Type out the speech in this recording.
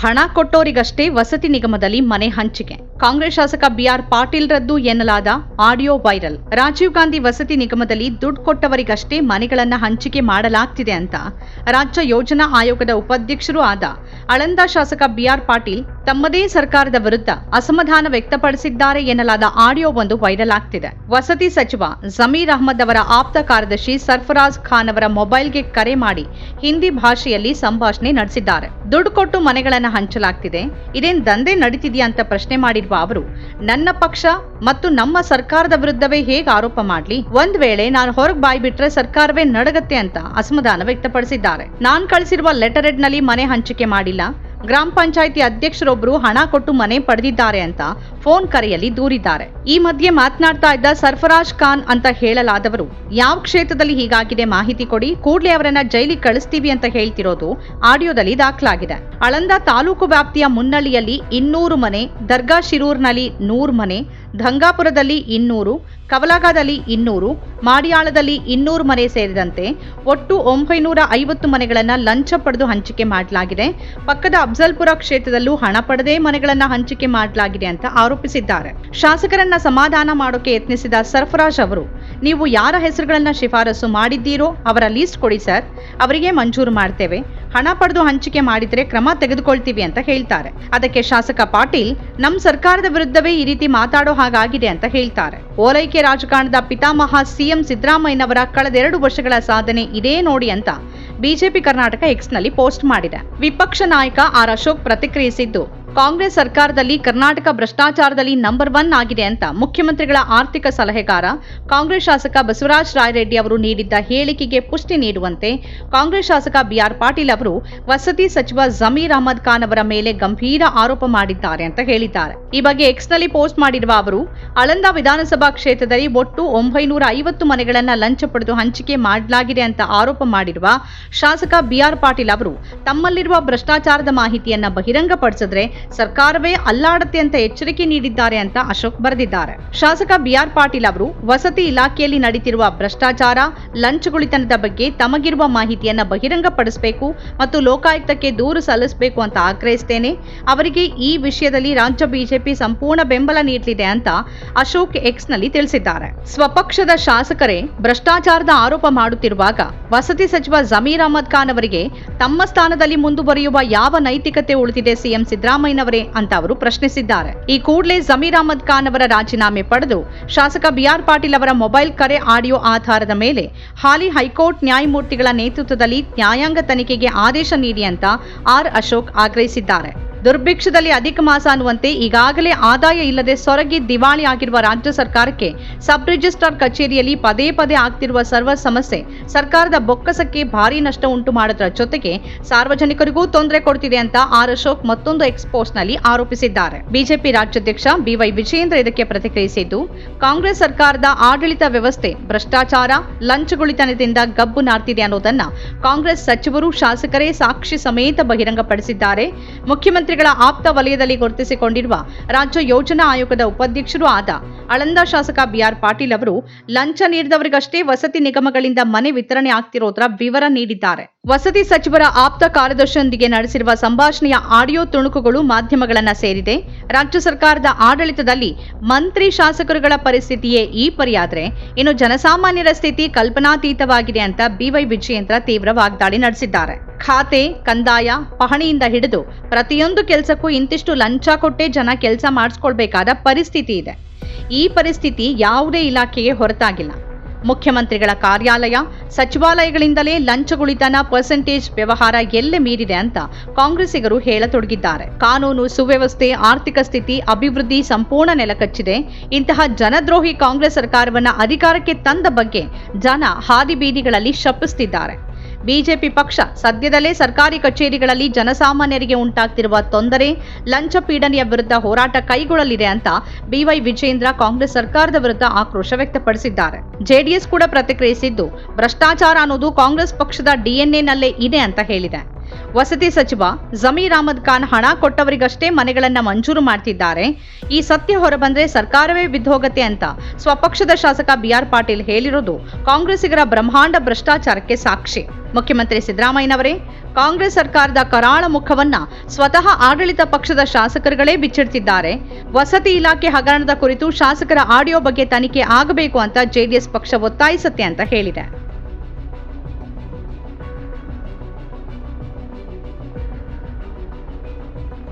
ಹಣ ಕೊಟ್ಟೋರಿಗಷ್ಟೇ ವಸತಿ ನಿಗಮದಲ್ಲಿ ಮನೆ ಹಂಚಿಕೆ. ಕಾಂಗ್ರೆಸ್ ಶಾಸಕ ಬಿಆರ್ ಪಾಟೀಲ್ ರದ್ದು ಎನ್ನಲಾದ ಆಡಿಯೋ ವೈರಲ್. ರಾಜೀವ್ ಗಾಂಧಿ ವಸತಿ ನಿಗಮದಲ್ಲಿ ದುಡ್ಡು ಕೊಟ್ಟವರಿಗಷ್ಟೇ ಮನೆಗಳನ್ನು ಹಂಚಿಕೆ ಮಾಡಲಾಗ್ತಿದೆ ಅಂತ ರಾಜ್ಯ ಯೋಜನಾ ಆಯೋಗದ ಉಪಾಧ್ಯಕ್ಷರೂ ಆದ ಅಳಂದ ಶಾಸಕ ಬಿಆರ್ ಪಾಟೀಲ್ ತಮ್ಮದೇ ಸರ್ಕಾರದ ವಿರುದ್ಧ ಅಸಮಾಧಾನ ವ್ಯಕ್ತಪಡಿಸಿದ್ದಾರೆ ಎನ್ನಲಾದ ಆಡಿಯೋ ಒಂದು ವೈರಲ್ ಆಗ್ತಿದೆ. ವಸತಿ ಸಚಿವ ಜಮೀರ್ ಅಹಮದ್ ಅವರ ಆಪ್ತ ಕಾರ್ಯದರ್ಶಿ ಸರ್ಫರಾಜ್ ಖಾನ್ ಅವರ ಮೊಬೈಲ್ಗೆ ಕರೆ ಮಾಡಿ ಹಿಂದಿ ಭಾಷೆಯಲ್ಲಿ ಸಂಭಾಷಣೆ ನಡೆಸಿದ್ದಾರೆ. ದುಡ್ಡು ಕೊಟ್ಟು ಮನೆಗಳನ್ನು ಹಂಚಲಾಗ್ತಿದೆ. ಇದೇನ್ ದಂಧೆ ನಡೀತಿದೆಯಾ ಅಂತ ಪ್ರಶ್ನೆ ಮಾಡಿರುವ ಅವರು, ನನ್ನ ಪಕ್ಷ ಮತ್ತು ನಮ್ಮ ಸರ್ಕಾರದ ವಿರುದ್ಧವೇ ಹೇಗೆ ಆರೋಪ ಮಾಡ್ಲಿ? ಒಂದ್ ವೇಳೆ ನಾನು ಹೊರಗೆ ಬಾಯ್ ಬಿಟ್ರೆ ಸರ್ಕಾರವೇ ನಡಗತ್ತೆ ಅಂತ ಅಸಮಾಧಾನ ವ್ಯಕ್ತಪಡಿಸಿದ್ದಾರೆ. ನಾನ್ ಕಳಿಸಿರುವ ಲೆಟರ್ ಹೆಡ್ನಲ್ಲಿ ಮನೆ ಹಂಚಿಕೆ ಮಾಡಿಲ್ಲ. ಗ್ರಾಮ ಪಂಚಾಯಿತಿ ಅಧ್ಯಕ್ಷರೊಬ್ಬರು ಹಣ ಕೊಟ್ಟು ಮನೆ ಪಡೆದಿದ್ದಾರೆ ಅಂತ ಫೋನ್ ಕರೆಯಲ್ಲಿ ದೂರಿದ್ದಾರೆ. ಈ ಮಧ್ಯೆ ಮಾತನಾಡ್ತಾ ಇದ್ದ ಸರ್ಫರಾಜ್ ಖಾನ್ ಅಂತ ಹೇಳಲಾದವರು, ಯಾವ ಕ್ಷೇತ್ರದಲ್ಲಿ ಹೀಗಾಗಿದೆ ಮಾಹಿತಿ ಕೊಡಿ, ಕೂಡಲೇ ಅವರನ್ನ ಜೈಲಿಗೆ ಕಳಿಸ್ತೀವಿ ಅಂತ ಹೇಳ್ತಿರೋದು ಆಡಿಯೋದಲ್ಲಿ ದಾಖಲಾಗಿದೆ. ಅಳಂದ ತಾಲೂಕು ವ್ಯಾಪ್ತಿಯ ಮುನ್ನಳ್ಳಿಯಲ್ಲಿ ಇನ್ನೂರು ಮನೆ, ದರ್ಗಾ ಶಿರೂರ್ನಲ್ಲಿ ನೂರು ಮನೆ, ಧಂಗಾಪುರದಲ್ಲಿ ಇನ್ನೂರು ಕವಲಾಗದಲ್ಲಿ ಇನ್ನೂರು, ಮಾಡಿಯಾಳದಲ್ಲಿ ಇನ್ನೂರು ಮನೆ ಸೇರಿದಂತೆ ಒಟ್ಟು ಒಂಬೈನೂರ ಐವತ್ತು ಮನೆಗಳನ್ನು ಲಂಚ ಪಡೆದು ಹಂಚಿಕೆ ಮಾಡಲಾಗಿದೆ. ಪಕ್ಕದ ಅಫ್ಜಲ್ಪುರ ಕ್ಷೇತ್ರದಲ್ಲೂ ಹಣ ಪಡೆದೇ ಮನೆಗಳನ್ನು ಹಂಚಿಕೆ ಮಾಡಲಾಗಿದೆ ಅಂತ ಆರೋಪಿಸಿದ್ದಾರೆ. ಶಾಸಕರನ್ನ ಸಮಾಧಾನ ಮಾಡೋಕೆ ಯತ್ನಿಸಿದ ಸರ್ಫರಾಜ್ ಅವರು, ನೀವು ಯಾರ ಹೆಸರುಗಳನ್ನ ಶಿಫಾರಸು ಮಾಡಿದ್ದೀರೋ ಅವರ ಲೀಸ್ಟ್ ಕೊಡಿ ಸರ್. ಅವರಿಗೆ ಮಂಜೂರು ಮಾಡ್ತೇವೆ. ಹಣ ಪಡೆದು ಹಂಚಿಕೆ ಮಾಡಿದ್ರೆ ಕ್ರಮ ತೆಗೆದುಕೊಳ್ತೀವಿ ಅಂತ ಹೇಳ್ತಾರೆ. ಅದಕ್ಕೆ ಶಾಸಕ ಪಾಟೀಲ್ ನಮ್ಮ ಸರ್ಕಾರದ ವಿರುದ್ಧವೇ ಈ ರೀತಿ ಮಾತಾಡೋ ಹಾಗಾಗಿದೆ ಅಂತ ಹೇಳ್ತಾರೆ. ಓಲೈಕೆ ರಾಜಕಾರಣದ ಪಿತಾಮಹ ಸಿಎಂ ಸಿದ್ದರಾಮಯ್ಯನವರ ಕಳೆದೆರಡು ವರ್ಷಗಳ ಸಾಧನೆ ಇದೇ ನೋಡಿ ಅಂತ ಬಿಜೆಪಿ ಕರ್ನಾಟಕ ಎಕ್ಸ್ನಲ್ಲಿ ಪೋಸ್ಟ್ ಮಾಡಿದೆ. ವಿಪಕ್ಷ ನಾಯಕ ಆರ್ ಅಶೋಕ್ ಪ್ರತಿಕ್ರಿಯಿಸಿದ್ದು ಕಾಂಗ್ರೆಸ್ ಸರ್ಕಾರದಲ್ಲಿ ಕರ್ನಾಟಕ ಭ್ರಷ್ಟಾಚಾರದಲ್ಲಿ ನಂಬರ್ ಒನ್ ಆಗಿದೆ ಅಂತ ಮುಖ್ಯಮಂತ್ರಿಗಳ ಆರ್ಥಿಕ ಸಲಹೆಗಾರ, ಕಾಂಗ್ರೆಸ್ ಶಾಸಕ ಬಸವರಾಜ ರಾಯರೆಡ್ಡಿ ಅವರು ನೀಡಿದ್ದ ಹೇಳಿಕೆಗೆ ಪುಷ್ಟಿ ನೀಡುವಂತೆ ಕಾಂಗ್ರೆಸ್ ಶಾಸಕ ಬಿಆರ್ ಪಾಟೀಲ್ ಅವರು ವಸತಿ ಸಚಿವ ಜಮೀರ್ ಅಹಮದ್ ಖಾನ್ ಅವರ ಮೇಲೆ ಗಂಭೀರ ಆರೋಪ ಮಾಡಿದ್ದಾರೆ ಅಂತ ಹೇಳಿದ್ದಾರೆ. ಈ ಬಗ್ಗೆ ಎಕ್ಸ್ನಲ್ಲಿ ಪೋಸ್ಟ್ ಮಾಡಿರುವ ಅವರು, ಅಳಂದ ವಿಧಾನಸಭಾ ಕ್ಷೇತ್ರದಲ್ಲಿ ಒಟ್ಟು ಒಂಬೈನೂರ ಐವತ್ತು ಮನೆಗಳನ್ನು ಲಂಚ ಪಡೆದು ಹಂಚಿಕೆ ಮಾಡಲಾಗಿದೆ ಅಂತ ಆರೋಪ ಮಾಡಿರುವ ಶಾಸಕ ಬಿಆರ್ ಪಾಟೀಲ್ ಅವರು ತಮ್ಮಲ್ಲಿರುವ ಭ್ರಷ್ಟಾಚಾರದ ಮಾಹಿತಿಯನ್ನು ಬಹಿರಂಗಪಡಿಸಿದ್ರೆ ಸರ್ಕಾರವೇ ಅಲ್ಲಾಡತ್ತೆ ಅಂತ ಎಚ್ಚರಿಕೆ ನೀಡಿದ್ದಾರೆ ಅಂತ ಅಶೋಕ್ ಬರೆದಿದ್ದಾರೆ. ಶಾಸಕ ಬಿಆರ್ ಪಾಟೀಲ್ ಅವರು ವಸತಿ ಇಲಾಖೆಯಲ್ಲಿ ನಡೀತಿರುವ ಭ್ರಷ್ಟಾಚಾರ, ಲಂಚಗುಳಿತನದ ಬಗ್ಗೆ ತಮಗಿರುವ ಮಾಹಿತಿಯನ್ನು ಬಹಿರಂಗಪಡಿಸಬೇಕು ಮತ್ತು ಲೋಕಾಯುಕ್ತಕ್ಕೆ ದೂರು ಸಲ್ಲಿಸಬೇಕು ಅಂತ ಆಗ್ರಹಿಸ್ತೇನೆ. ಅವರಿಗೆ ಈ ವಿಷಯದಲ್ಲಿ ರಾಜ್ಯ ಬಿಜೆಪಿ ಸಂಪೂರ್ಣ ಬೆಂಬಲ ನೀಡಲಿದೆ ಅಂತ ಅಶೋಕ್ ಎಕ್ಸ್ನಲ್ಲಿ ತಿಳಿಸಿದ್ದಾರೆ. ಸ್ವಪಕ್ಷದ ಶಾಸಕರೇ, ಭ್ರಷ್ಟಾಚಾರದ ಆರೋಪ ಮಾಡುತ್ತಿರುವಾಗ ವಸತಿ ಸಚಿವ ಜಮೀರ್ ಅಹಮದ್ ಖಾನ್ ಅವರಿಗೆ ತಮ್ಮ ಸ್ಥಾನದಲ್ಲಿ ಮುಂದುವರಿಯುವ ಯಾವ ನೈತಿಕತೆ ಉಳಿದಿದೆ ಸಿಎಂ ಸಿದ್ದರಾಮಯ್ಯನವರೇ ಅಂತ ಅವರು ಪ್ರಶ್ನಿಸಿದ್ದಾರೆ. ಈ ಕೂಡಲೇ ಜಮೀರ್ ಅಹಮದ್ ಖಾನ್ ಅವರ ರಾಜೀನಾಮೆ ಪಡೆದು ಶಾಸಕ ಬಿಆರ್ ಪಾಟೀಲ್ ಅವರ ಮೊಬೈಲ್ ಕರೆ ಆಡಿಯೋ ಆಧಾರದ ಮೇಲೆ ಹಾಲಿ ಹೈಕೋರ್ಟ್ ನ್ಯಾಯಮೂರ್ತಿಗಳ ನೇತೃತ್ವದಲ್ಲಿ ನ್ಯಾಯಾಂಗ ತನಿಖೆಗೆ ಆದೇಶ ನೀಡಿ ಅಂತ ಆರ್ ಅಶೋಕ್ ಆಗ್ರಹಿಸಿದ್ದಾರೆ. ದುರ್ಭಿಕ್ಷದಲ್ಲಿ ಅಧಿಕ ಮಾಸ ಅನ್ನುವಂತೆ ಈಗಾಗಲೇ ಆದಾಯ ಇಲ್ಲದೆ ಸೊರಗಿ ದಿವಾಳಿ ಆಗಿರುವ ರಾಜ್ಯ ಸರ್ಕಾರಕ್ಕೆ ಸಬ್ ರಿಜಿಸ್ಟ್ರಾರ್ ಕಚೇರಿಯಲ್ಲಿ ಪದೇ ಪದೇ ಆಗ್ತಿರುವ ಸರ್ವ ಸಮಸ್ಯೆ ಸರ್ಕಾರದ ಬೊಕ್ಕಸಕ್ಕೆ ಭಾರಿ ನಷ್ಟ ಉಂಟು ಮಾಡೋದ್ರ ಜೊತೆಗೆ ಸಾರ್ವಜನಿಕರಿಗೂ ತೊಂದರೆ ಕೊಡ್ತಿದೆ ಅಂತ ಆರ್ ಅಶೋಕ್ ಮತ್ತೊಂದು ಎಕ್ಸ್ಪೋಸ್ನಲ್ಲಿ ಆರೋಪಿಸಿದ್ದಾರೆ. ಬಿಜೆಪಿ ರಾಜ್ಯಾಧ್ಯಕ್ಷ ಬಿವೈ ವಿಜಯೇಂದ್ರ ಇದಕ್ಕೆ ಪ್ರತಿಕ್ರಿಯಿಸಿದ್ದು, ಕಾಂಗ್ರೆಸ್ ಸರ್ಕಾರದ ಆಡಳಿತ ವ್ಯವಸ್ಥೆ ಭ್ರಷ್ಟಾಚಾರ, ಲಂಚಗುಳಿತನದಿಂದ ಗಬ್ಬು ನಾರ್ತಿದೆ ಅನ್ನೋದನ್ನ ಕಾಂಗ್ರೆಸ್ ಸಚಿವರು ಶಾಸಕರೇ ಸಾಕ್ಷಿ ಸಮೇತ ಬಹಿರಂಗಪಡಿಸಿದ್ದಾರೆ. ಮುಖ್ಯಮಂತ್ರಿಗಳ ಆಪ್ತ ವಲಯದಲ್ಲಿ ಗುರುತಿಸಿಕೊಂಡಿರುವ ರಾಜ್ಯ ಯೋಜನಾ ಆಯೋಗದ ಉಪಾಧ್ಯಕ್ಷರು ಆದ ಆಳಂದ ಶಾಸಕ ಬಿಆರ್ ಪಾಟೀಲ್ ಅವರು, ಲಂಚ ನೀಡಿದವರಿಗಷ್ಟೇ ವಸತಿ ನಿಗಮಗಳಿಂದ ಮನೆ ವಿತರಣೆ ಆಗ್ತಿರೋದ್ರ ವಿವರ ನೀಡಿದ್ದಾರೆ. ವಸತಿ ಸಚಿವರ ಆಪ್ತ ಕಾರ್ಯದರ್ಶಿಯೊಂದಿಗೆ ನಡೆಸಿರುವ ಸಂಭಾಷಣೆಯ ಆಡಿಯೋ ತುಣುಕುಗಳು ಮಾಧ್ಯಮಗಳನ್ನ ಸೇರಿದೆ. ರಾಜ್ಯ ಸರ್ಕಾರದ ಆಡಳಿತದಲ್ಲಿ ಮಂತ್ರಿ ಶಾಸಕರುಗಳ ಪರಿಸ್ಥಿತಿಯೇ ಈ ಪರಿಯಾದ್ರೆ. ಇನ್ನು ಜನಸಾಮಾನ್ಯರ ಸ್ಥಿತಿ ಕಲ್ಪನಾತೀತವಾಗಿದೆ ಅಂತ ಬಿವೈ ವಿಜಯೇಂದ್ರ ತೀವ್ರ ವಾಗ್ದಾಳಿ ನಡೆಸಿದ್ದಾರೆ. ಖಾತೆ, ಕಂದಾಯ, ಪಹಣಿಯಿಂದ ಹಿಡಿದು ಪ್ರತಿಯೊಂದು ಕೆಲಸಕ್ಕೂ ಇಂತಿಷ್ಟು ಲಂಚ ಕೊಟ್ಟೇ ಜನ ಕೆಲಸ ಮಾಡಿಸ್ಕೊಳ್ಬೇಕಾದ ಪರಿಸ್ಥಿತಿ ಇದೆ. ಈ ಪರಿಸ್ಥಿತಿ ಯಾವುದೇ ಇಲಾಖೆಗೆ ಹೊರತಾಗಿಲ್ಲ. ಮುಖ್ಯಮಂತ್ರಿಗಳ ಕಾರ್ಯಾಲಯ, ಸಚಿವಾಲಯಗಳಿಂದಲೇ ಲಂಚಗುಳಿತನ ಪರ್ಸೆಂಟೇಜ್ ವ್ಯವಹಾರ ಎಲ್ಲೆ ಮೀರಿದೆ ಅಂತ ಕಾಂಗ್ರೆಸ್ಸಿಗರು ಹೇಳತೊಡಗಿದ್ದಾರೆ. ಕಾನೂನು ಸುವ್ಯವಸ್ಥೆ, ಆರ್ಥಿಕ ಸ್ಥಿತಿ, ಅಭಿವೃದ್ಧಿ ಸಂಪೂರ್ಣ ನೆಲಕಚ್ಚಿದೆ. ಇಂತಹ ಜನದ್ರೋಹಿ ಕಾಂಗ್ರೆಸ್ ಸರ್ಕಾರವನ್ನು ಅಧಿಕಾರಕ್ಕೆ ತಂದ ಬಗ್ಗೆ ಜನ ಹಾದಿ ಬೀದಿಗಳಲ್ಲಿ ಶಪಿಸುತ್ತಿದ್ದಾರೆ ಬಿಜೆಪಿ ಪಕ್ಷ ಸದ್ಯದಲ್ಲೇ ಸರ್ಕಾರಿ ಕಚೇರಿಗಳಲ್ಲಿ ಜನಸಾಮಾನ್ಯರಿಗೆ ಉಂಟಾಗ್ತಿರುವ ತೊಂದರೆ, ಲಂಚ ಪೀಡನೆಯ ವಿರುದ್ಧ ಹೋರಾಟ ಕೈಗೊಳ್ಳಲಿದೆ ಅಂತ ಬಿವೈ ವಿಜೇಂದ್ರ ಕಾಂಗ್ರೆಸ್ ಸರ್ಕಾರದ ವಿರುದ್ಧ ಆಕ್ರೋಶ ವ್ಯಕ್ತಪಡಿಸಿದ್ದಾರೆ. ಜೆಡಿಎಸ್ ಕೂಡ ಪ್ರತಿಕ್ರಿಯಿಸಿದ್ದು, ಭ್ರಷ್ಟಾಚಾರ ಅನ್ನೋದು ಕಾಂಗ್ರೆಸ್ ಪಕ್ಷದ ಡಿಎನ್ಎನಲ್ಲೇ ಇದೆ ಅಂತ ಹೇಳಿದೆ. ವಸತಿ ಸಚಿವ ಜಮೀರ್ ಅಹಮದ್ ಖಾನ್ ಹಣ ಕೊಟ್ಟವರಿಗಷ್ಟೇ ಮನೆಗಳನ್ನ ಮಂಜೂರು ಮಾಡ್ತಿದ್ದಾರೆ. ಈ ಸತ್ಯ ಹೊರಬಂದ್ರೆ ಸರ್ಕಾರವೇ ಬಿದ್ದೋಗತ್ತೆ ಅಂತ ಸ್ವಪಕ್ಷದ ಶಾಸಕ ಬಿಆರ್ ಪಾಟೀಲ್ ಹೇಳಿರೋದು ಕಾಂಗ್ರೆಸ್ಸಿಗರ ಬ್ರಹ್ಮಾಂಡ ಭ್ರಷ್ಟಾಚಾರಕ್ಕೆ ಸಾಕ್ಷಿ. ಮುಖ್ಯಮಂತ್ರಿ ಸಿದ್ದರಾಮಯ್ಯನವರೇ, ಕಾಂಗ್ರೆಸ್ ಸರ್ಕಾರದ ಕರಾಳ ಮುಖವನ್ನ ಸ್ವತಃ ಆಡಳಿತ ಪಕ್ಷದ ಶಾಸಕರುಗಳೇ ಬಿಚ್ಚಿಡ್ತಿದ್ದಾರೆ. ವಸತಿ ಇಲಾಖೆ ಹಗರಣದ ಕುರಿತು ಶಾಸಕರ ಆಡಿಯೋ ಬಗ್ಗೆ ತನಿಖೆ ಆಗಬೇಕು ಅಂತ ಜೆಡಿಎಸ್ ಪಕ್ಷ ಒತ್ತಾಯಿಸುತ್ತೆ ಅಂತ ಹೇಳಿದೆ.